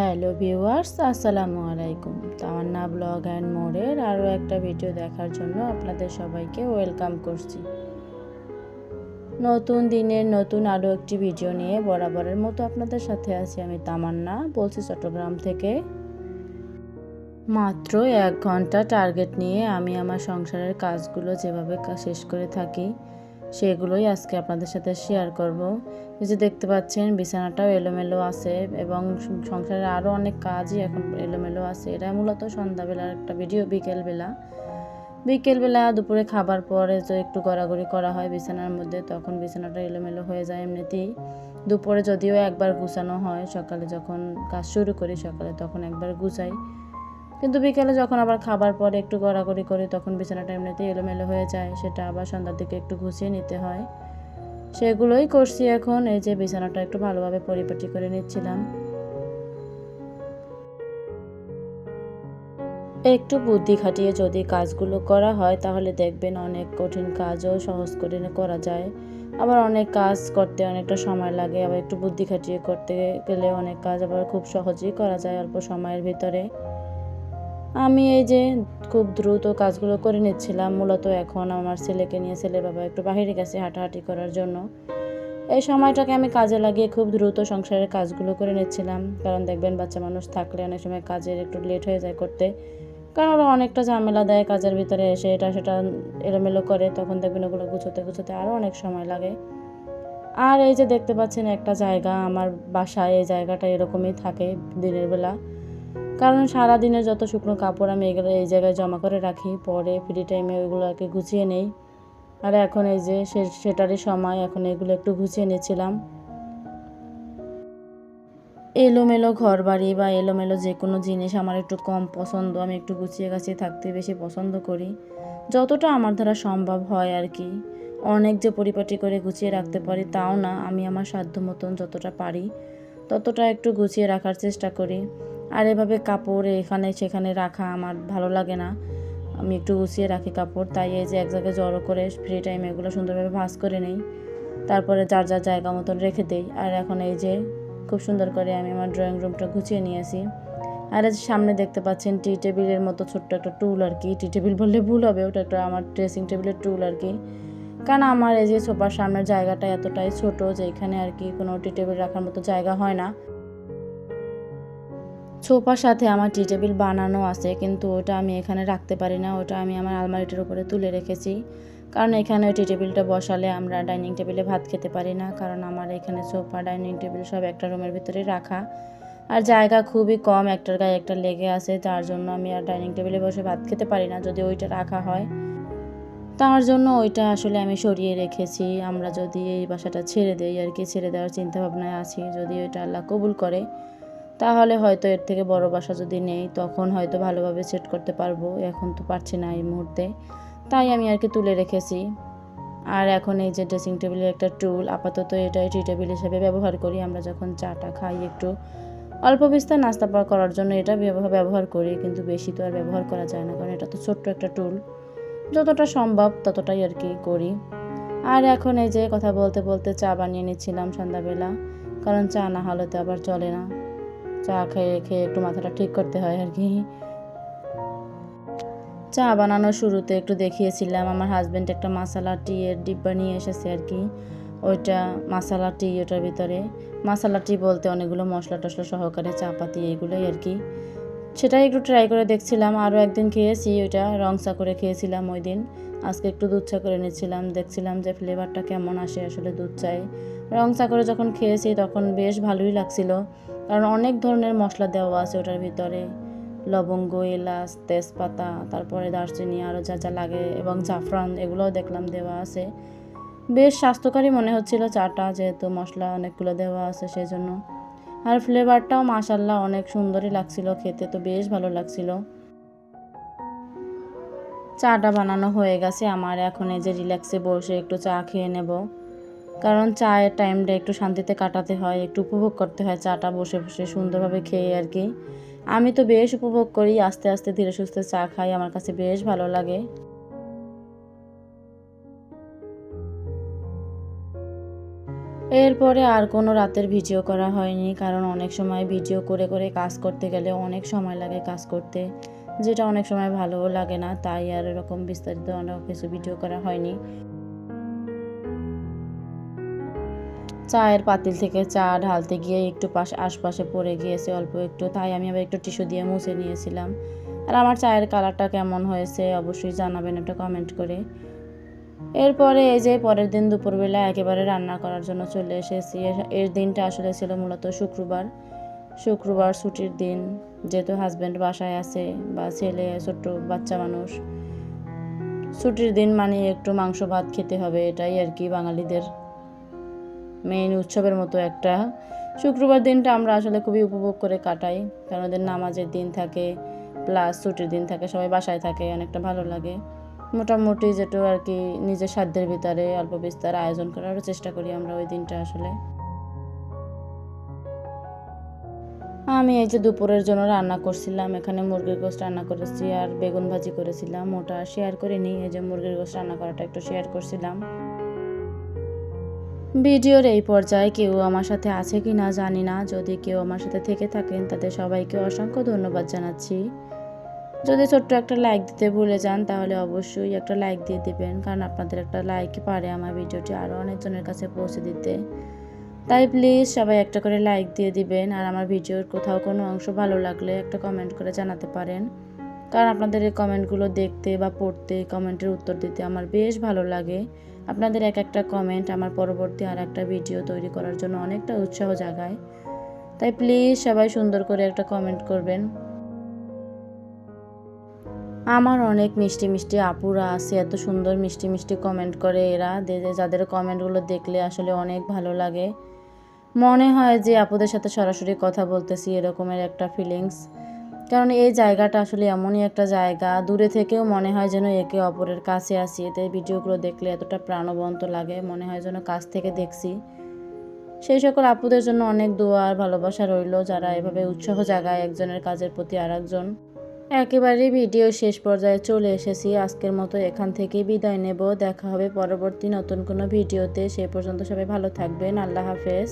Hello viewers, আসসালামু আলাইকুম। তামান্না blog and মোড়ের আরও একটা ভিডিও দেখার জন্য আপনাদের সবাইকে ওয়েলকাম করছি। নতুন দিনের নতুন আরও একটি ভিডিও নিয়ে বরাবরের মতো আপনাদের সাথে আছি আমি তামান্না, বলছি চট্টগ্রাম থেকে। মাত্র এক ঘণ্টা টার্গেট নিয়ে আমি আমার সংসারের কাজগুলো যেভাবে শেষ করে থাকি সেগুলোই আজকে আপনাদের সাথে শেয়ার করব। এই যে দেখতে পাচ্ছেন, বিছানাটাও এলোমেলো আছে এবং সং- সংসারের আরও অনেক কাজই এখন এলোমেলো আছে। এটা মূলত সন্ধ্যাবেলার একটা ভিডিও বিকেলবেলা। বিকেলবেলা দুপুরে খাবার পরে যে একটু গড়াগড়ি করা হয় বিছানার মধ্যে, তখন বিছানাটা এলোমেলো হয়ে যায় এমনিতেই। দুপুরে যদিও একবার গুছানো হয়, সকালে যখন কাজ শুরু করি সকালে তখন একবার গুছাই। কিন্তু বিকেলে যখন আবার খাবার পরে একটু গড়াগড়ি করি তখন বিছানাটা এমনিতেই এলোমেলো হয়ে যায়। সেটা আবার সন্ধ্যার দিকে একটু গুছিয়ে নিতে হয়। সেগুলোই করছি এখন। এই যে বিছানাটা একটু ভালোভাবে পরিপাটি করে নিচ্ছিলাম। একটু বুদ্ধি খাটিয়ে যদি কাজগুলো করা হয়, তাহলে দেখবেন অনেক কঠিন কাজও সহজ করে করা যায়। আবার অনেক কাজ করতে অনেকটা সময় লাগে। আবার একটু বুদ্ধি খাটিয়ে করতে গেলে অনেক কাজ আবার খুব সহজেই করা যায় অল্প সময়ের ভিতরে। আমি এই যে খুব দ্রুত কাজগুলো করে নিচ্ছিলাম, মূলত এখন আমার ছেলেকে নিয়ে ছেলের বাবা একটু বাইরে গেছে হাঁটাহাঁটি করার জন্য। এই সময়টাকে আমি কাজে লাগিয়ে খুব দ্রুত সংসারের কাজগুলো করে নিচ্ছিলাম। কারণ দেখবেন, বাচ্চা মানুষ থাকলে অনেক সময় কাজের একটু লেট হয়ে যায় করতে। কারণ ওরা অনেকটা ঝামেলা দেয় কাজের ভিতরে এসে, এটা সেটা এলোমেলো করে, তখন দেখবেন ওগুলো গুছোতে গুছোতে আরও অনেক সময় লাগে। আর এই যে দেখতে পাচ্ছেন একটা জায়গা, আমার বাসায় এই জায়গাটা এরকমই থাকে দিনের বেলা। কারণ সারা দিনের যত শুকনো কাপড় আমি এগুলো এই জায়গায় জমা করে রাখি, পরে ফ্রি টাইমে ওইগুলোকে গুছিয়ে নেই। আর এখন এই যে সেটারই সময়, এখন এগুলো একটু গুছিয়ে নিয়েছিলাম। এলোমেলো ঘর বাড়ি বা এলোমেলো যে কোনো জিনিস আমার একটু কম পছন্দ, আমি একটু গুছিয়ে গাছিয়ে থাকতে বেশি পছন্দ করি। যতটা আমার দ্বারা সম্ভব হয় আর কি। অনেক যে পরিপাটি করে গুছিয়ে রাখতে পারি তাও না, আমি আমার সাধ্য মতন যতটা পারি ততটা একটু গুছিয়ে রাখার চেষ্টা করি। আর এভাবে কাপড় এখানে সেখানে রাখা আমার ভালো লাগে না। আমি একটু গুছিয়ে রাখি কাপড়, তাই এই যে এক জায়গায় জড়ো করে ফ্রি টাইমে এগুলো সুন্দরভাবে ভাঁজ করে নেই। তারপরে যার যার জায়গা মতন রেখে দেই। আর এখন এই যে খুব সুন্দর করে আমি আমার ড্রয়িং রুমটা গুছিয়ে নিয়েছি। আর এই সামনে দেখতে পাচ্ছেন টি টেবিলের মতো ছোট্ট একটা টুল আর কি। টি টেবিল বললে ভুল হবে, ওটা একটা আমার ড্রেসিং টেবিলের টুল আর কি। কারণ আমার এই যে সোফার সামনের জায়গাটা এতটাই ছোট যে এখানে আর কি কোনো টি টেবিল রাখার মতো জায়গা হয় না। সোফার সাথে আমার টি টেবিল বানানো আছে, কিন্তু ওটা আমি এখানে রাখতে পারি না। ওটা আমি আমার আলমারিটার উপরে তুলে রেখেছি। কারণ এখানে ওই টি টেবিলটা বসালে আমরা ডাইনিং টেবিলে ভাত খেতে পারি না, কারণ আমার এখানে সোফা ডাইনিং টেবিল সব একটা রুমের ভিতরে রাখা। আর জায়গা খুবই কম, একটার গায়ে একটা লেগে আছে, তার জন্য আমি আর ডাইনিং টেবিলে বসে ভাত খেতে পারি না, যদি ওইটা রাখা হয়। তার জন্য ওইটা আসলে আমি সরিয়ে রেখেছি। আমরা যদি এই বাসাটা ছেড়ে দেই, আর কি ছেড়ে দেওয়ার চিন্তা ভাবনায় আছি, যদি ওইটা আল্লাহ কবুল করে। তাহলে হয়তো এর থেকে বড় বাসা যদি নেই, তখন হয়তো ভালোভাবে সেট করতে পারব। এখন তো পারছি না এই মুহূর্তে। তাই আমি আর কি তুলে রেখেছি। আর এখন এই যে ড্রেসিং টেবিলের একটা টুল আপাতত এটাই টি টেবিল হিসেবে ব্যবহার করি। আমরা যখন চাটা খাই একটু অল্প বিস্তার নাস্তা পাওয়া করার জন্য এটা ব্যবহার করি। কিন্তু বেশি তো আর ব্যবহার করা যায় না, কারণ এটা তো ছোট্ট একটা টুল যতটা সম্ভব ততটাই আর কি করি। আর এখন এই যে কথা বলতে বলতে চা বানিয়ে নিচ্ছিলাম সন্ধ্যাবেলা। কারণ চা না হলে তো আবার চলে না। চা খেয়ে খেয়ে একটু মাথাটা ঠিক করতে হয় আর কি। চা বানানোর শুরুতে একটু দেখিয়েছিলাম, আমার হাজব্যান্ড একটা মশালা টি এর ডিব্বা নিয়ে এসেছে আর কি। ওইটা মশালা টি ওটার ভিতরে। মশালা টি বলতে অনেকগুলো মশলা টশলা সহকারে চা পাতি এইগুলোই আর কি। সেটাই একটু ট্রাই করে দেখছিলাম, আরও একদিন খেয়েছি ওইটা, রং চা করে খেয়েছিলাম ওই দিন আজকে একটু দুধ চা করে নিচ্ছিলাম, দেখছিলাম যে ফ্লেভারটা কেমন আসে আসলে দুধ চাই রং চা করে যখন খেয়েছি তখন বেশ ভালোই লাগছিল। কারণ অনেক ধরনের মশলা দেওয়া আছে ওটার ভিতরে। লবঙ্গ, এলাচ, তেজপাতা, তারপরে দারচিনি আরও যা যা লাগে এবং জাফরান এগুলোও দেখলাম দেওয়া আছে। বেশ স্বাস্থ্যকরী মনে হচ্ছিল চাটা, যেহেতু মশলা অনেকগুলো দেওয়া আছে সেজন্য। আর ফ্লেভারটাও মাশাল্লাহ অনেক সুন্দরই লাগছিল, খেতে তো বেশ ভালো লাগছিল। চাটা বানানো হয়ে গেছে আমার, এখন এই যে রিল্যাক্সে বসে একটু চা খেয়ে নেব। কারণ চায়ের টাইমটা একটু শান্তিতে কাটাতে হয়, একটু উপভোগ করতে হয়, চাটা বসে বসে সুন্দরভাবে খেয়ে আর কি। আমি তো বেশ উপভোগ করি, আস্তে আস্তে ধীরে সুস্থে চা খাই, আমার কাছে বেশ ভালো লাগে। এরপরে আর কোনো রাতের ভিডিও করা হয়নি, কারণ অনেক সময় ভিডিও করে করে কাজ করতে গেলে অনেক সময় লাগে কাজ করতে, যেটা অনেক সময় ভালোও লাগে না, তাই আর এরকম বিস্তারিত অনেক কিছু ভিডিও করা হয়নি। চায়ের পাতিল থেকে চা ঢালতে গিয়ে একটু পাশ আশপাশে পড়ে গিয়েছে অল্প একটু, তাই আমি আবার একটু টিস্যু দিয়ে মুছে নিয়েছিলাম। আর আমার চায়ের কালারটা কেমন হয়েছে অবশ্যই জানাবেন একটা কমেন্ট করে। এরপরে এই যে পরের দিন দুপুরবেলা একেবারে রান্না করার জন্য চলে এসেছি। এর- দিনটা আসলে ছিল মূলত শুক্রবার। শুক্রবার ছুটির দিন, যেহেতু হাজব্যান্ড বাসায় আছে বা ছেলে, ছোট্ট বাচ্চা মানুষ। ছুটির দিন মানে একটু মাংস ভাত খেতে হবে, এটাই আর কি বাঙালিদের মেইন উৎসবের মতো একটা। শুক্রবার দিনটা আমরা আসলে খুবই উপভোগ করে কাটাই, কারণ ওদের নামাজের দিন থাকে প্লাস ছুটির দিন থাকে, সবাই বাসায় থাকে, অনেকটা ভালো লাগে। মোটামুটি যেটু আর কি নিজের সাধ্যের ভিতরে অল্প বিস্তার আয়োজন করারও চেষ্টা করি আমরা ওই দিনটা আসলে। আমি এই যে দুপুরের জন্য রান্না করছিলাম, এখানে মুরগির গোস্ত রান্না করেছি আর বেগুন ভাজি করেছিলাম, ওটা শেয়ার করে নিই। এই যে মুরগির গোস্ত রান্না করাটা একটু শেয়ার করছিলাম। ভিডিওর এই পর্যায়ে কেউ আমার সাথে আছে কি না জানি না। যদি কেউ আমার সাথে থেকে থাকেন, তাদের সবাইকে অসংখ্য ধন্যবাদ জানাচ্ছি। যদি ছোট্ট একটা লাইক দিতে ভুলে যান, তাহলে অবশ্যই একটা লাইক দিয়ে দেবেন, কারণ আপনাদের একটা লাইক পারে আমার ভিডিওটি আরও অনেকজনের কাছে পৌঁছে দিতে। তাই প্লিজ সবাই একটা করে লাইক দিয়ে দিবেন, আর আমার ভিডিওর কোথাও কোনো অংশ ভালো লাগলে একটা কমেন্ট করে জানাতে পারেন। কারণ আপনাদের এই কমেন্টগুলো দেখতে বা পড়তে কমেন্টের উত্তর দিতে আমার বেশ ভালো লাগে। আপনাদের এক একটা কমেন্ট আমার পরবর্তী আর একটা ভিডিও তৈরি করার জন্য অনেকটা উৎসাহ জাগায়। তাই প্লিজ সবাই সুন্দর করে একটা কমেন্ট করবেন। আমার অনেক মিষ্টি মিষ্টি আপুরা আছে, এত সুন্দর মিষ্টি মিষ্টি কমেন্ট করে এরা। যাদের কমেন্টগুলো দেখলে আসলে অনেক ভালো লাগে। মনে হয় যে আপুদের সাথে সরাসরি কথা বলতেছি এরকমের একটা ফিলিংস কারণ এই জায়গাটা আসলে এমনই একটা জায়গা। দূরে থেকেও মনে হয় যেন একে অপরের কাছে আসি এতে ভিডিওগুলো দেখলে এতটা প্রাণবন্ত লাগে, মনে হয় যেন কাছ থেকে দেখছি। সেই সকল আপুদের জন্য অনেক দোয়া আর ভালোবাসা রইল, যারা এভাবে উৎসাহ জাগায় একজনের কাজের প্রতি আর একজন একেবারে ভিডিও শেষ পর্যায়ে চলে এসেছি। আজকের মতো এখান থেকেই বিদায় নেব। দেখা হবে পরবর্তী নতুন কোনো ভিডিওতে। সে পর্যন্ত সবাই ভালো থাকবেন। আল্লাহ হাফেজ।